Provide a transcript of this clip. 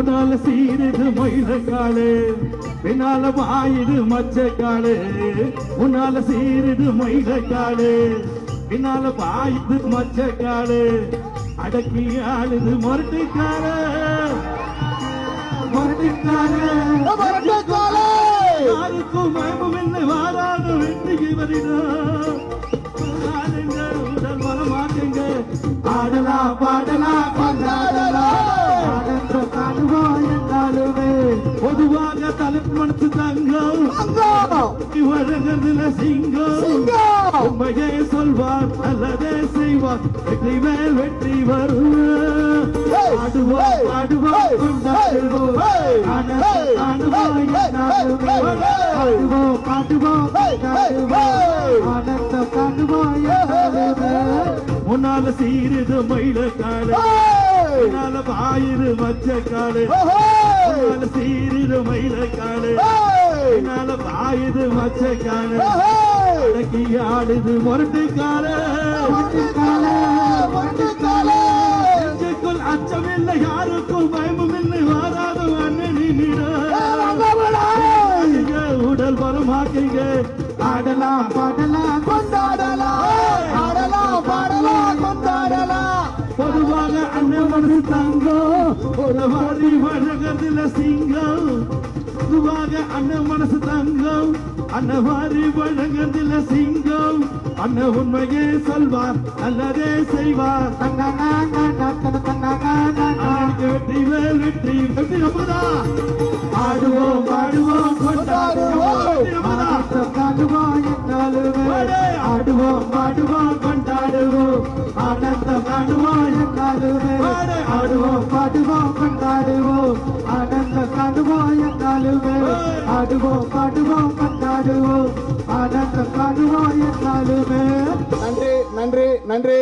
முன்னால சீருது மயிலக்காடு பின்னால வாயுது மச்சக்காடு முன்னால சீருது மயிலக்காடு பின்னால பாயுது மச்சக்காடு அடக்கி ஆளுது மொரட்டுக்காடு வரட்டுக்காலே யாருக்கும் பயமும் இல்லை வாராத வெற்றி இவரிடம். மனசு தங்கம் வழங்குறதுல சிங்கம். உண்மையே சொல்வார் நல்லதே செய்வார். வெற்றி மேல் வெற்றி Hey! பாடுவோம் Hey! கொண்டாடுவோம்! ஆடுவோம் பாடுவோம் முன்னால சீருது Hey! பின்னால பாயுது மச்சக்காடு Hey! முன்னால மயிலக்காடு Hey! பின்னால பாயுது மச்சக்காடு Hey! அடக்கி ஆடுது வரட்டுக்காலே வரட்டுக்காலே நெஞ்சுக்குள் அச்சமில்லை யாருக்கும் பயமும் இல்லை வாராத அண்ணனிட உடல் பலமாக்குங்க ஆடலாம் பாடலாம் கொண்டாடலாம் பொதுவாக அண்ணன் மனசு தங்கம் ஒரு வாரி வழக்கத்துல சிங்கம் பொதுவாக அண்ணன் மனசு தங்கம் அண்ணன் வாரி வழக்கத்துல சிங்கம் அண்ணன் உண்மையே சொல்வார் அல்லதே செய்வார் ஆடுவோம் பாடுவோம் கொண்டாடுவோம் ஆனந்தம் காணுவோம் பாடு. ஆடுவோம் பாடுவோம் கொண்டாடுவோம் ஆனந்த காணுவோம் என்றாலுமே ஆடுவோம் பாடுவோம் கொண்டாடுவோம் ஆனந்த காணுவோம் என்றாலுமே நன்றி நன்றி நன்றி.